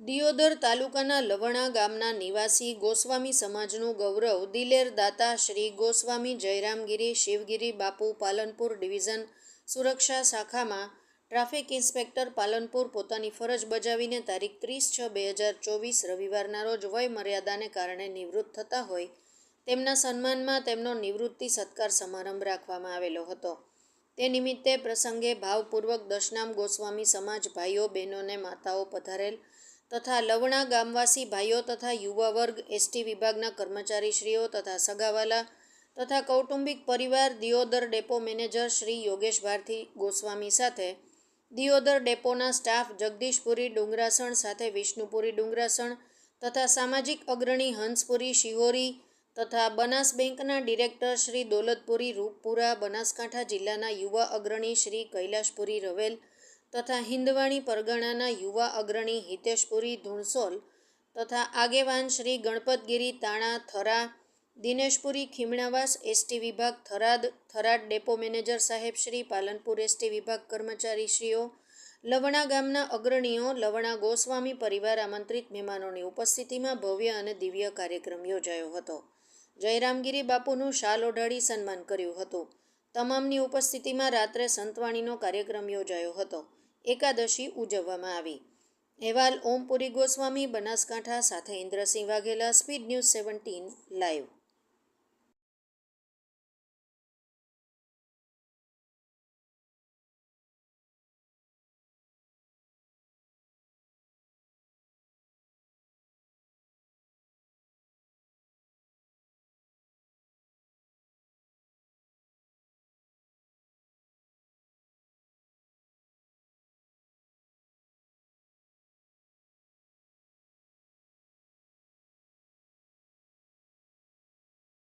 દિયોદર તાલુકાના લવણા ગામના નિવાસી ગોસ્વામી સમાજનું ગૌરવ દિલેર દાતા શ્રી ગોસ્વામી જયરામગીરી શિવગીરી બાપુ પાલનપુર ડિવિઝન સુરક્ષા શાખામાં ટ્રાફિક ઇન્સ્પેક્ટર પાલનપુર પોતાની ફરજ બજાવીને તારીખ ત્રીસ છ બે હજાર ચોવીસ રવિવારના રોજ વય મર્યાદાને કારણે નિવૃત્ત થતા હોય તેમના સન્માનમાં તેમનો નિવૃત્તિ સત્કાર સમારંભ રાખવામાં આવેલો હતો. તે નિમિત્તે પ્રસંગે ભાવપૂર્વક દશનામ ગોસ્વામી સમાજ ભાઈઓ બહેનોને માતાઓ પધારેલ તથા લવણા ગામવાસી ભાઈઓ તથા યુવા વર્ગ, એસટી વિભાગના કર્મચારીશ્રીઓ તથા સગાવાલા તથા કૌટુંબિક પરિવાર, દિયોદર ડેપો મેનેજર શ્રી યોગેશ ભારતી ગોસ્વામી સાથે, દિયોદર ડેપોના સ્ટાફ જગદીશપુરી ડુંગરાસણ સાથે વિષ્ણુપુરી ડુંગરાસણ તથા સામાજિક અગ્રણી હંસપુરી શિહોરી તથા બનાસ બેંકના ડિરેક્ટર શ્રી દોલતપુરી રૂપપુરા, બનાસકાંઠા જિલ્લાના યુવા અગ્રણી શ્રી કૈલાશપુરી રવેલ તથા હિન્દવાણી પરગણાના યુવા અગ્રણી હિતેશપુરી ધુણસોલ તથા આગેવાન શ્રી ગણપતગીરી તાણા થરા, દિનેશપુરી ખીમણાવાસ એસટી વિભાગ થરાદ થરાદ ડેપો મેનેજર સાહેબ શ્રી પાલનપુર એસટી વિભાગ કર્મચારીશ્રીઓ, લવણા ગામના અગ્રણીઓ, લવણા ગોસ્વામી પરિવાર આમંત્રિત મહેમાનોની ઉપસ્થિતિમાં ભવ્ય અને દિવ્ય કાર્યક્રમ યોજાયો હતો. જયરામગીરી બાપુનું શાલ ઓઢાડી સન્માન કર્યું હતું. તમામની ઉપસ્થિતિમાં રાત્રે સંતવાણીનો કાર્યક્રમ યોજાયો હતો. એકાદશી ઉજવવામાં આવી. અહેવાલ ઓમપુરી ગોસ્વામી બનાસકાંઠા સાથે Indrasinh Vaghela speed news seventeen live.